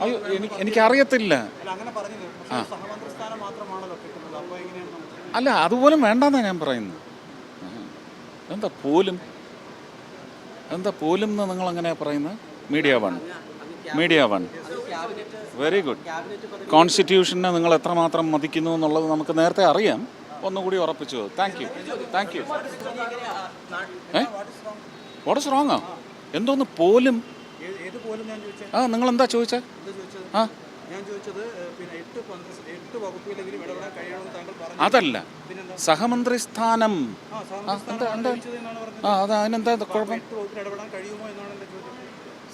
അയ്യോ എനിക്ക് എനിക്കറിയത്തില്ല. അല്ല അതുപോലും വേണ്ടെന്നാണ് ഞാൻ പറയുന്നത്. എന്താ പോലും? എന്താ പോലും എന്ന് നിങ്ങൾ അങ്ങനെ പറയുന്നത്? Media one. Media one. Very good. കോൺസ്റ്റിറ്റ്യൂഷനെ നിങ്ങൾ എത്രമാത്രം മതിക്കുന്നു എന്നുള്ളത് നമുക്ക് നേരത്തെ അറിയാം. ഒന്നുകൂടി ഉറപ്പിച്ചു. Thank you. Thank you. ഏ? വാട്ട് ഇസ് റോങ്ങോ എന്തോന്ന് പോലും ആ നിങ്ങൾ എന്താ ചോദിച്ചേ? എന്താ ചോദിച്ചത്? ആ. അതല്ല. സഹമന്ത്രി സ്ഥാനം ആ അത് അതിനെന്താ കുഴപ്പം?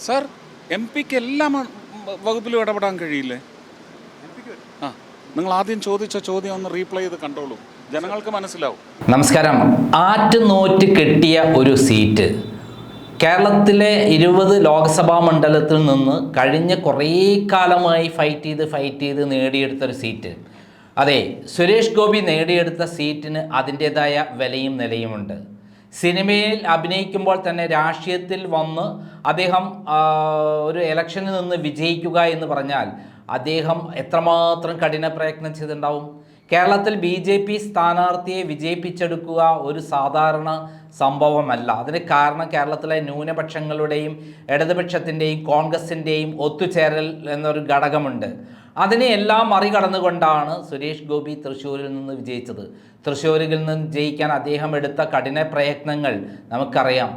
സാർ എം പിക്ക് എല്ലാ വകുപ്പിലും ഇടപെടാൻ കഴിയില്ലേ? ആ നിങ്ങൾ ആദ്യം ചോദിച്ച ചോദ്യം ഒന്ന് റീപ്ലൈ ചെയ്ത് കണ്ടോളൂ. ജനങ്ങൾക്ക് മനസ്സിലാവും. നമസ്കാരം. ആറ്റുനോറ്റ് കെട്ടിയ ഒരു സീറ്റ്. കേരളത്തിലെ ഇരുപത് ലോക്സഭാ മണ്ഡലത്തിൽ നിന്ന് കഴിഞ്ഞ കുറേ കാലമായി ഫൈറ്റ് ചെയ്ത് ഫൈറ്റ് ചെയ്ത് നേടിയെടുത്തൊരു സീറ്റ് അതെ സുരേഷ് ഗോപി നേടിയെടുത്ത സീറ്റിന് അതിന്റേതായ വിലയും നിലയുമുണ്ട്. സിനിമയിൽ അഭിനയിക്കുമ്പോൾ തന്നെ രാഷ്ട്രീയത്തിൽ വന്ന് അദ്ദേഹം ഒരു ഇലക്ഷനിൽ നിന്ന് വിജയിക്കുക എന്ന് പറഞ്ഞാൽ അദ്ദേഹം എത്രമാത്രം കഠിന പ്രയത്നം ചെയ്തിട്ടുണ്ടാവും? കേരളത്തിൽ ബി ജെ പി സ്ഥാനാർത്ഥിയെ വിജയിപ്പിച്ചെടുക്കുക ഒരു സാധാരണ സംഭവമല്ല. അതിന് കാരണം കേരളത്തിലെ ന്യൂനപക്ഷങ്ങളുടെയും ഇടതുപക്ഷത്തിന്റെയും കോൺഗ്രസിന്റെയും ഒത്തുചേരൽ എന്നൊരു ഘടകമുണ്ട്. അതിനെ എല്ലാം മറികടന്നുകൊണ്ടാണ് സുരേഷ് ഗോപി തൃശ്ശൂരിൽ നിന്ന് വിജയിച്ചത്. തൃശ്ശൂരിൽ നിന്ന് ജയിക്കാൻ അദ്ദേഹം എടുത്ത കഠിന പ്രയത്നങ്ങൾ നമുക്കറിയാം.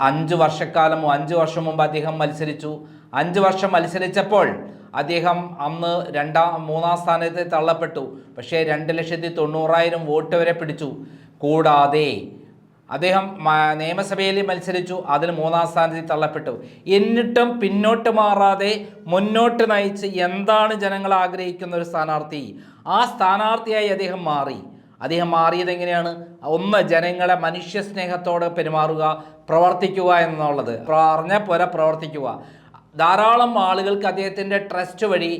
അഞ്ച് വർഷക്കാലം അഞ്ച് വർഷം മുമ്പ് അദ്ദേഹം മത്സരിച്ചു. അഞ്ച് വർഷം മത്സരിച്ചപ്പോൾ അദ്ദേഹം അന്ന് രണ്ടാം മൂന്നാം സ്ഥാനത്ത് തള്ളപ്പെട്ടു. പക്ഷേ രണ്ട് ലക്ഷത്തി തൊണ്ണൂറായിരം വോട്ട് വരെ പിടിച്ചു. കൂടാതെ അദ്ദേഹം നിയമസഭയിൽ മത്സരിച്ചു. അതിൽ മൂന്നാം സ്ഥാനത്തിൽ തള്ളപ്പെട്ടു. എന്നിട്ടും പിന്നോട്ട് മാറാതെ മുന്നോട്ട് നയിച്ച് എന്താണ് ജനങ്ങൾ ആഗ്രഹിക്കുന്ന ഒരു സ്ഥാനാർത്ഥി? ആ സ്ഥാനാർത്ഥിയായി അദ്ദേഹം മാറി. അദ്ദേഹം മാറിയത് എങ്ങനെയാണ്? ഒന്ന് ജനങ്ങളെ മനുഷ്യ സ്നേഹത്തോടെ പെരുമാറുക പ്രവർത്തിക്കുക എന്നുള്ളത്. പറഞ്ഞ പോലെ പ്രവർത്തിക്കുക. ധാരാളം ആളുകൾക്ക് അദ്ദേഹത്തിന്റെ ട്രസ്റ്റ് വഴി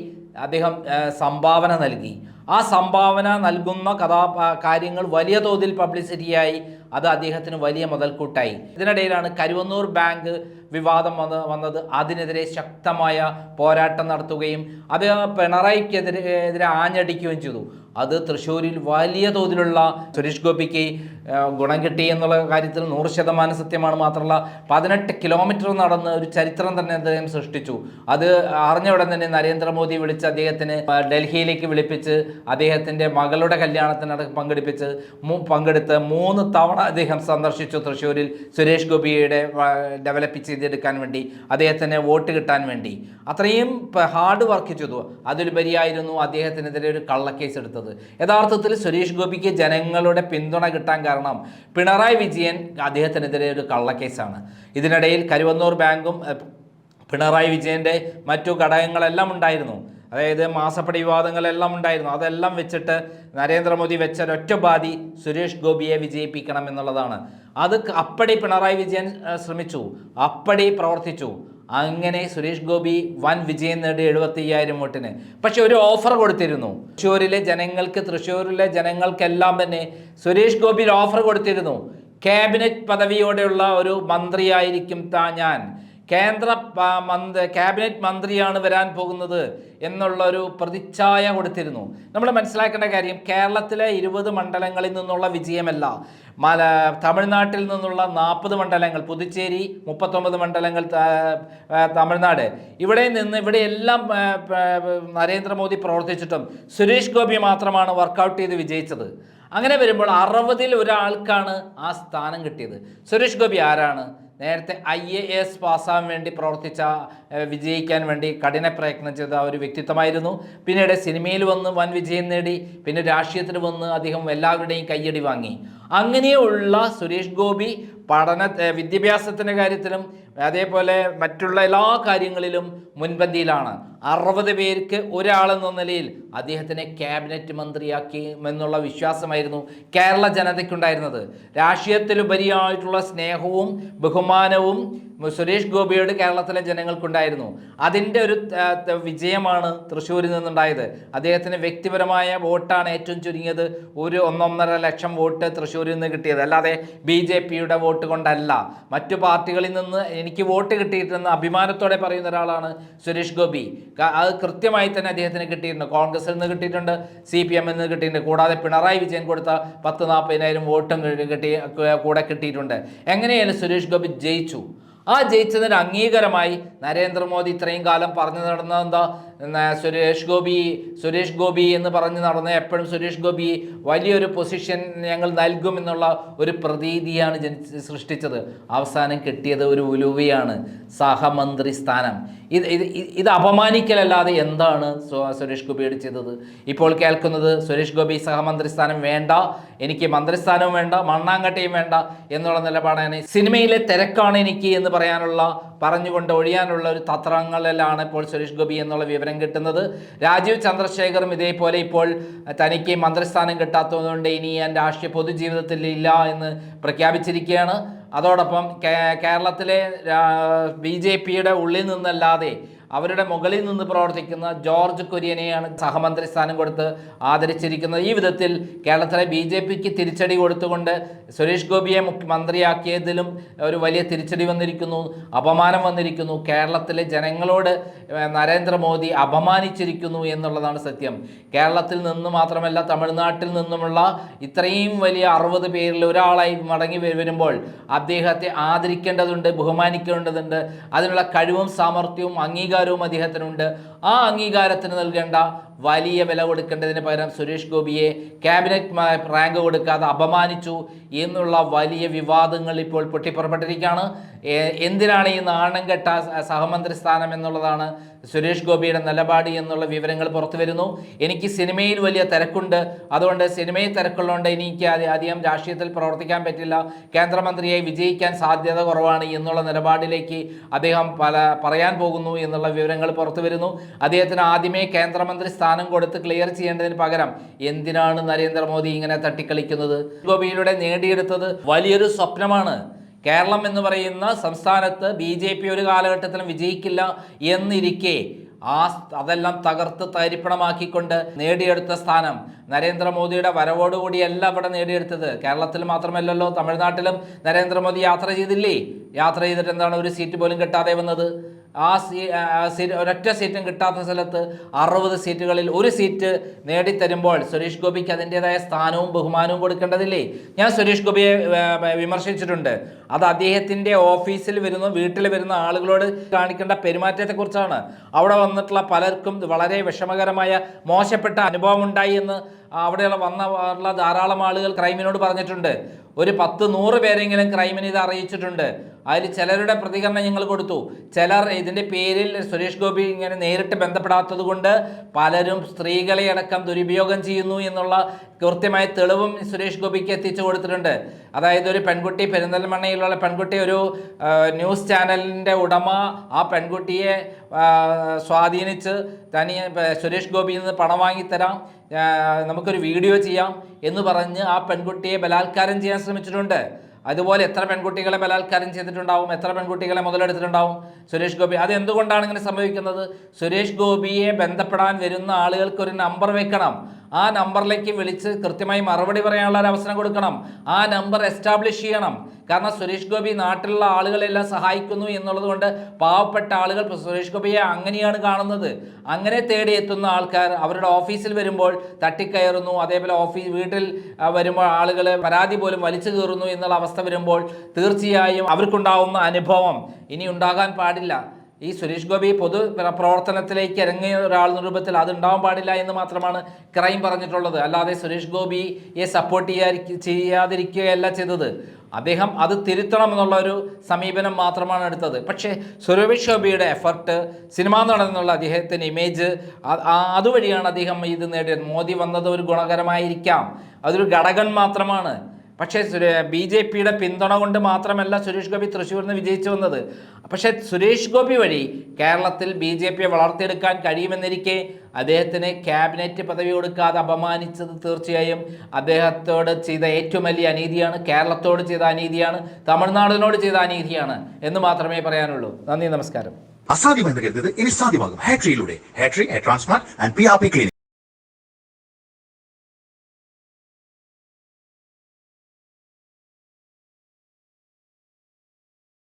അദ്ദേഹം സംഭാവന നൽകി. ആ സംഭാവന നൽകുന്ന കഥാ കാര്യങ്ങൾ വലിയ തോതിൽ പബ്ലിസിറ്റിയായി അത് അദ്ദേഹത്തിന് വലിയ മുതൽക്കൂട്ടായി. ഇതിനിടയിലാണ് കരുവന്നൂർ ബാങ്ക് വിവാദം വന്ന് വന്നത്. അതിനെതിരെ ശക്തമായ പോരാട്ടം നടത്തുകയും അദ്ദേഹം പിണറായിക്കെതിരെ എതിരെ ആഞ്ഞടിക്കുകയും ചെയ്തു. അത് തൃശ്ശൂരിൽ വലിയ തോതിലുള്ള സുരേഷ് ഗോപിക്ക് ഗുണം കിട്ടി എന്നുള്ള കാര്യത്തിൽ നൂറ് ശതമാനം സത്യമാണ്. മാത്രമല്ല പതിനെട്ട് കിലോമീറ്റർ നടന്ന് ഒരു ചരിത്രം തന്നെ അദ്ദേഹം സൃഷ്ടിച്ചു. അത് അറിഞ്ഞ ഉടൻ തന്നെ നരേന്ദ്രമോദി വിളിച്ച് അദ്ദേഹത്തിന് ഡൽഹിയിലേക്ക് വിളിപ്പിച്ച് അദ്ദേഹത്തിന്റെ മകളുടെ കല്യാണത്തിന് പങ്കെടുപ്പിച്ച് പങ്കെടുത്ത് മൂന്ന് തവണ അദ്ദേഹം സന്ദർശിച്ചു തൃശ്ശൂരിൽ സുരേഷ് ഗോപിയുടെ ഡെവലപ്പ് ചെയ്തെടുക്കാൻ വേണ്ടി അദ്ദേഹത്തിന് വോട്ട് കിട്ടാൻ വേണ്ടി. അത്രയും ഹാർഡ് വർക്ക് ചെയ്തു. അതിലുപരിയായിരുന്നു അദ്ദേഹത്തിനെതിരെ ഒരു കള്ളക്കേസ് എടുത്തത്. യഥാർത്ഥത്തിൽ സുരേഷ് ഗോപിക്ക് ജനങ്ങളുടെ പിന്തുണ കിട്ടാൻ കാരണം പിണറായി വിജയൻ അദ്ദേഹത്തിനെതിരെ ഒരു കള്ളക്കേസാണ്. ഇതിനിടയിൽ കരുവന്നൂർ ബാങ്കും പിണറായി വിജയന്റെ മറ്റു ഘടകങ്ങളെല്ലാം ഉണ്ടായിരുന്നു. അതായത് മാസപ്പടി വിവാദങ്ങളെല്ലാം ഉണ്ടായിരുന്നു. അതെല്ലാം വെച്ചിട്ട് നരേന്ദ്രമോദി വെച്ച ഒറ്റ സുരേഷ് ഗോപിയെ വിജയിപ്പിക്കണം എന്നുള്ളതാണ്. അത് അപ്പടി പിണറായി വിജയൻ ശ്രമിച്ചു. അപ്പടി പ്രവർത്തിച്ചു. അങ്ങനെ സുരേഷ് ഗോപി വൻ വിജയം നേടി എഴുപത്തി അയ്യായിരം വോട്ടിന്. പക്ഷെ ഒരു ഓഫർ കൊടുത്തിരുന്നു. തൃശ്ശൂരിലെ ജനങ്ങൾക്ക് തൃശ്ശൂരിലെ ജനങ്ങൾക്കെല്ലാം തന്നെ സുരേഷ് ഗോപി ഓഫർ കൊടുത്തിരുന്നു. ക്യാബിനറ്റ് പദവിയോടെയുള്ള ഒരു മന്ത്രിയായിരിക്കും താ ഞാൻ. കേന്ദ്ര മന്ത്രി ക്യാബിനറ്റ് മന്ത്രിയാണ് വരാൻ പോകുന്നത് എന്നുള്ളൊരു പ്രതിച്ഛായ കൊടുത്തിരുന്നു. നമ്മൾ മനസ്സിലാക്കേണ്ട കാര്യം കേരളത്തിലെ ഇരുപത് മണ്ഡലങ്ങളിൽ നിന്നുള്ള വിജയമല്ല. മല തമിഴ്നാട്ടിൽ നിന്നുള്ള നാൽപ്പത് മണ്ഡലങ്ങൾ പുതുച്ചേരി മുപ്പത്തൊമ്പത് മണ്ഡലങ്ങൾ തമിഴ്നാട്. ഇവിടെ നിന്ന് ഇവിടെ എല്ലാം ആ, പ- നരേന്ദ്രമോദി പ്രവർത്തിച്ചിട്ടും സുരേഷ് ഗോപി മാത്രമാണ് വർക്കൗട്ട് ചെയ്ത് വിജയിച്ചത്. അങ്ങനെ വരുമ്പോൾ അറുപതിൽ ഒരാൾക്കാണ് ആ സ്ഥാനം കിട്ടിയത്. സുരേഷ് ഗോപി ആരാണ്? നേരത്തെ ഐ എ എസ് പാസ്സാകാൻ വേണ്ടി പ്രവർത്തിച്ച വിജയിക്കാൻ വേണ്ടി കഠിന പ്രയത്നം ചെയ്ത ഒരു വ്യക്തിത്വമായിരുന്നു. പിന്നീട് സിനിമയിൽ വന്ന് വൻ വിജയം നേടി പിന്നെ രാഷ്ട്രീയത്തിൽ വന്ന് അദ്ദേഹം എല്ലാവരുടെയും കയ്യടി വാങ്ങി. അങ്ങനെയുള്ള സുരേഷ് ഗോപി പഠന വിദ്യാഭ്യാസത്തിന്റെ കാര്യത്തിലും അതേപോലെ മറ്റുള്ള എല്ലാ കാര്യങ്ങളിലും മുൻപന്തിയിലാണ്. അറുപത് പേർക്ക് ഒരാളെന്ന നിലയിൽ അദ്ദേഹത്തിനെ ക്യാബിനറ്റ് മന്ത്രിയാക്കി എന്നുള്ള വിശ്വാസമായിരുന്നു കേരള ജനതയ്ക്കുണ്ടായിരുന്നത്. രാഷ്ട്രീയത്തിലുപരിയായിട്ടുള്ള സ്നേഹവും ബഹുമാനവും സുരേഷ് ഗോപിയോട് കേരളത്തിലെ ജനങ്ങൾക്കുണ്ടായിരുന്നു. അതിന്റെ ഒരു വിജയമാണ് തൃശ്ശൂരിൽ നിന്നുണ്ടായത്. അദ്ദേഹത്തിന് വ്യക്തിപരമായ വോട്ടാണ് ഏറ്റവും ചുരുങ്ങിയത്. ഒരു ഒന്നൊന്നര ലക്ഷം വോട്ട് തൃശ്ശൂരിൽ നിന്ന് കിട്ടിയത്. അല്ലാതെ ബി ജെ പിയുടെ വോട്ട് കൊണ്ടല്ല. മറ്റു പാർട്ടികളിൽ നിന്ന് എനിക്ക് വോട്ട് കിട്ടിയിട്ടെന്ന് അഭിമാനത്തോടെ പറയുന്ന ഒരാളാണ് സുരേഷ് ഗോപി. അത് കൃത്യമായി തന്നെ അദ്ദേഹത്തിന് കിട്ടിയിട്ടുണ്ട്. കോൺഗ്രസിൽ നിന്ന് കിട്ടിയിട്ടുണ്ട് സി പി എമ്മിൽ നിന്ന് കിട്ടിയിട്ടുണ്ട്. കൂടാതെ പിണറായി വിജയൻ കൊടുത്ത പത്ത് നാൽപ്പതിനായിരം വോട്ടും കിട്ടി കൂടെ കിട്ടിയിട്ടുണ്ട്. എങ്ങനെയായാലും സുരേഷ് ഗോപി ജയിച്ചു? ആ ജയിച്ചതിന് അംഗീകാരമായി നരേന്ദ്രമോദി ഇത്രയും കാലം പറഞ്ഞു നടന്നത് എന്താ? സുരേഷ് ഗോപി സുരേഷ് ഗോപി എന്ന് പറഞ്ഞ് നടന്ന എപ്പോഴും സുരേഷ് ഗോപി വലിയൊരു പൊസിഷൻ ഞങ്ങൾ നൽകുമെന്നുള്ള ഒരു പ്രതീതിയാണ് ജനി സൃഷ്ടിച്ചത്. അവസാനം കിട്ടിയത് ഒരു ഉലുവയാണ് സഹമന്ത്രി സ്ഥാനം. ഇത് ഇത് ഇത് അപമാനിക്കലല്ലാതെ എന്താണ് സുരേഷ് ഗോപിയോട് ചെയ്തത്? ഇപ്പോൾ കേൾക്കുന്നത് സുരേഷ് ഗോപി സഹമന്ത്രി സ്ഥാനം വേണ്ട എനിക്ക് മന്ത്രിസ്ഥാനവും വേണ്ട മണ്ണാങ്കട്ടയും വേണ്ട എന്നുള്ള നിലപാടാണ്. സിനിമയിലെ തിരക്കാണ് എനിക്ക് എന്ന് പറയാനുള്ള പറഞ്ഞുകൊണ്ട് ഒഴിയാനുള്ള ഒരു തത്രങ്ങളിലാണ് ഇപ്പോൾ സുരേഷ് ഗോപി എന്നുള്ള വിവരം കിട്ടുന്നത്. രാജീവ് ചന്ദ്രശേഖറും ഇതേപോലെ ഇപ്പോൾ തനിക്ക് മന്ത്രിസ്ഥാനം കിട്ടാത്തതുകൊണ്ട് ഇനി ഞാൻ രാഷ്ട്രീയ പൊതുജീവിതത്തിൽ ഇല്ല എന്ന് പ്രഖ്യാപിച്ചിരിക്കുകയാണ്. അതോടൊപ്പം കേരളത്തിലെ ബി ജെ പിയുടെ ഉള്ളിൽ നിന്നല്ലാതെ അവരുടെ മുകളിൽ നിന്ന് പ്രവർത്തിക്കുന്ന ജോർജ് കുര്യനെയാണ് സഹമന്ത്രി സ്ഥാനം കൊടുത്ത് ആദരിച്ചിരിക്കുന്നത്. ഈ വിധത്തിൽ കേരളത്തിലെ ബി ജെ പിക്ക് തിരിച്ചടി കൊടുത്തുകൊണ്ട് സുരേഷ് ഗോപിയെ മുഖ്യമന്ത്രിയാക്കിയതിലും ഒരു വലിയ തിരിച്ചടി വന്നിരിക്കുന്നു അപമാനം വന്നിരിക്കുന്നു. കേരളത്തിലെ ജനങ്ങളോട് നരേന്ദ്രമോദി അപമാനിച്ചിരിക്കുന്നു എന്നുള്ളതാണ് സത്യം. കേരളത്തിൽ നിന്ന് മാത്രമല്ല തമിഴ്നാട്ടിൽ നിന്നുമുള്ള ഇത്രയും വലിയ അറുപത് പേരിൽ ഒരാളായി മടങ്ങി വരുമ്പോൾ അദ്ദേഹത്തെ ആദരിക്കേണ്ടതുണ്ട് ബഹുമാനിക്കേണ്ടതുണ്ട്. അതിനുള്ള കഴിവും സാമർഥ്യവും അംഗീകാരവും അദ്ദേഹത്തിനുണ്ട്. ആ അംഗീകാരത്തിന് നൽകേണ്ട വലിയ വില കൊടുക്കേണ്ടതിന് പകരം സുരേഷ് ഗോപിയെ ക്യാബിനറ്റ് റാങ്ക് കൊടുക്കാതെ അപമാനിച്ചു എന്നുള്ള വലിയ വിവാദങ്ങൾ ഇപ്പോൾ പൊട്ടിപ്പുറപ്പെട്ടിരിക്കുകയാണ്. എന്തിനാണ് ഈ നാണം കെട്ട സഹമന്ത്രി സ്ഥാനം എന്നുള്ളതാണ് സുരേഷ് ഗോപിയുടെ നിലപാട് എന്നുള്ള വിവരങ്ങൾ പുറത്തു വരുന്നു. എനിക്ക് സിനിമയിൽ വലിയ തിരക്കുണ്ട്. അതുകൊണ്ട് സിനിമയിൽ തിരക്കുള്ളതുകൊണ്ട് എനിക്ക് അധി- അധികം രാഷ്ട്രീയത്തിൽ പ്രവർത്തിക്കാൻ പറ്റില്ല. കേന്ദ്രമന്ത്രിയെ വിജയിക്കാൻ സാധ്യത കുറവാണ് എന്നുള്ള നിലപാടിലേക്ക് അദ്ദേഹം പല പറയാൻ പോകുന്നു എന്നുള്ള വിവരങ്ങൾ പുറത്തു വരുന്നു. അദ്ദേഹത്തിന് ആദ്യമേ കേന്ദ്രമന്ത്രി സ്ഥാനം കൊടുത്ത് ക്ലിയർ ചെയ്യേണ്ടതിന് പകരം എന്തിനാണ് നരേന്ദ്രമോദി ഇങ്ങനെ തട്ടിക്കളിക്കുന്നത്? ഗോപിയിലൂടെ നേടിയെടുത്തത് വലിയൊരു സ്വപ്നമാണ്. കേരളം എന്ന് പറയുന്ന സംസ്ഥാനത്ത് ബി ജെ പി ഒരു കാലഘട്ടത്തിലും വിജയിക്കില്ല എന്നിരിക്കെ ആ അതെല്ലാം തകർത്ത് തരിപ്പണമാക്കിക്കൊണ്ട് നേടിയെടുത്ത സ്ഥാനം നരേന്ദ്രമോദിയുടെ വരവോടുകൂടിയല്ല ഇവിടെ നേടിയെടുത്തത്. കേരളത്തിൽ മാത്രമല്ലല്ലോ തമിഴ്നാട്ടിലും നരേന്ദ്രമോദി യാത്ര ചെയ്തില്ലേ? യാത്ര ചെയ്തിട്ട് എന്താണ് ഒരു സീറ്റ് പോലും കിട്ടാതെ വന്നത്? ആ സീറ്റ് ഒരൊറ്റ സീറ്റും കിട്ടാത്ത സ്ഥലത്ത് അറുപത് സീറ്റുകളിൽ ഒരു സീറ്റ് നേടിത്തരുമ്പോൾ സുരേഷ് ഗോപിക്ക് അതിന്റെതായ സ്ഥാനവും ബഹുമാനവും കൊടുക്കേണ്ടതില്ലേ? ഞാൻ സുരേഷ് ഗോപിയെ വിമർശിച്ചിട്ടുണ്ട്. അത് അദ്ദേഹത്തിന്റെ ഓഫീസിൽ വരുന്ന വീട്ടിൽ വരുന്ന ആളുകളോട് കാണിക്കേണ്ട പെരുമാറ്റത്തെക്കുറിച്ചാണ്. അവിടെ വന്നിട്ടുള്ള പലർക്കും വളരെ വിഷമകരമായ മോശപ്പെട്ട അനുഭവം ഉണ്ടായി എന്ന് അവിടെയുള്ള വന്ന ഉള്ള ധാരാളം ആളുകൾ ക്രൈമിനോട് പറഞ്ഞിട്ടുണ്ട്. ഒരു പത്ത് നൂറ് പേരെങ്കിലും ക്രൈമിന് ഇത് അറിയിച്ചിട്ടുണ്ട്. അതിൽ ചിലരുടെ പ്രതികരണം ഞങ്ങൾ കൊടുത്തു. ചിലർ ഇതിന്റെ പേരിൽ സുരേഷ് ഗോപി ഇങ്ങനെ നേരിട്ട് ബന്ധപ്പെടാത്തത് കൊണ്ട് പലരും സ്ത്രീകളെ അടക്കം ദുരുപയോഗം ചെയ്യുന്നു എന്നുള്ള കൃത്യമായ തെളിവും സുരേഷ് ഗോപിക്ക് എത്തിച്ചു കൊടുത്തിട്ടുണ്ട്. അതായത് ഒരു പെൺകുട്ടി പെരിന്തൽമണ്ണയിലുള്ള പെൺകുട്ടി ഒരു ന്യൂസ് ചാനലിന്റെ ഉടമ ആ പെൺകുട്ടിയെ സ്വാധീനിച്ച് തനി സുരേഷ് ഗോപിയിൽ നിന്ന് പണം വാങ്ങിത്തരാം നമുക്കൊരു വീഡിയോ ചെയ്യാം എന്ന് പറഞ്ഞ് ആ പെൺകുട്ടിയെ ബലാത്കാരം ചെയ്യാൻ ശ്രമിച്ചിട്ടുണ്ട്. അതുപോലെ എത്ര പെൺകുട്ടികളെ ബലാത്കാരം ചെയ്തിട്ടുണ്ടാവും എത്ര പെൺകുട്ടികളെ മുതലെടുത്തിട്ടുണ്ടാവും സുരേഷ് ഗോപി. അത് എന്തുകൊണ്ടാണ് ഇങ്ങനെ സംഭവിക്കുന്നത്? സുരേഷ് ഗോപിയെ ബന്ധപ്പെടാൻ വരുന്ന ആളുകൾക്ക് ഒരു നമ്പർ വെക്കണം. ആ നമ്പറിലേക്ക് വിളിച്ച് കൃത്യമായി മറുപടി പറയാനുള്ള ഒരു അവസരം കൊടുക്കണം. ആ നമ്പർ എസ്റ്റാബ്ലിഷ് ചെയ്യണം. കാരണം സുരേഷ് ഗോപി നാട്ടിലുള്ള ആളുകളെല്ലാം സഹായിക്കുന്നു എന്നുള്ളത് കൊണ്ട് പാവപ്പെട്ട ആളുകൾ സുരേഷ് ഗോപിയെ അങ്ങനെയാണ് കാണുന്നത്. അങ്ങനെ തേടി എത്തുന്ന ആൾക്കാർ അവരുടെ ഓഫീസിൽ വരുമ്പോൾ തട്ടിക്കയറുന്നു. അതേപോലെ ഓഫീസ് വീട്ടിൽ വരുമ്പോൾ ആളുകൾ പരാതി പോലും വലിച്ചു കയറുന്നു എന്നുള്ള അവസ്ഥ വരുമ്പോൾ തീർച്ചയായും അവർക്കുണ്ടാവുന്ന അനുഭവം ഇനി ഉണ്ടാകാൻ പാടില്ല. ഈ സുരേഷ് ഗോപി പൊതു പ്രവർത്തനത്തിലേക്ക് ഇറങ്ങിയ ഒരാൾ രൂപത്തിൽ അത് ഉണ്ടാവാൻ പാടില്ല എന്ന് മാത്രമാണ് ക്രൈം പറഞ്ഞിട്ടുള്ളത്. അല്ലാതെ സുരേഷ് ഗോപിയെ സപ്പോർട്ട് ചെയ്യാ ചെയ്യാതിരിക്കുകയല്ല ചെയ്തത്. അദ്ദേഹം അത് തിരുത്തണം എന്നുള്ള ഒരു സമീപനം മാത്രമാണ് എടുത്തത്. പക്ഷേ സുരേഷ് ഗോപിയുടെ എഫർട്ട് സിനിമാ നടന്നുള്ള അദ്ദേഹത്തിന്റെ ഇമേജ് അതുവഴിയാണ് അദ്ദേഹം ഇത് നേടിയത്. മോദി വന്നത് ഒരു ഗുണകരമായിരിക്കാം. അതൊരു ഘടകൻ മാത്രമാണ്. പക്ഷേ ബി ജെ പിയുടെ പിന്തുണ കൊണ്ട് മാത്രമല്ല സുരേഷ് ഗോപി തൃശ്ശൂരിൽ നിന്ന് വിജയിച്ചു വന്നത്. പക്ഷേ സുരേഷ് ഗോപി വഴി കേരളത്തിൽ ബി ജെ പിയെ വളർത്തിയെടുക്കാൻ കഴിയുമെന്നിരിക്കെ അദ്ദേഹത്തിന് ക്യാബിനറ്റ് പദവി കൊടുക്കാതെ അപമാനിച്ചത് തീർച്ചയായും അദ്ദേഹത്തോട് ചെയ്ത ഏറ്റവും വലിയ അനീതിയാണ് കേരളത്തോട് ചെയ്ത അനീതിയാണ് തമിഴ്നാടിനോട് ചെയ്ത അനീതിയാണ് എന്ന് മാത്രമേ പറയാനുള്ളൂ. നന്ദി നമസ്കാരം. അസാധ്യമെന്ന് കരുതുന്നത് ഇനി സാധ്യമാകും. ഹാട്രിയിലൂടെ ആൻഡ്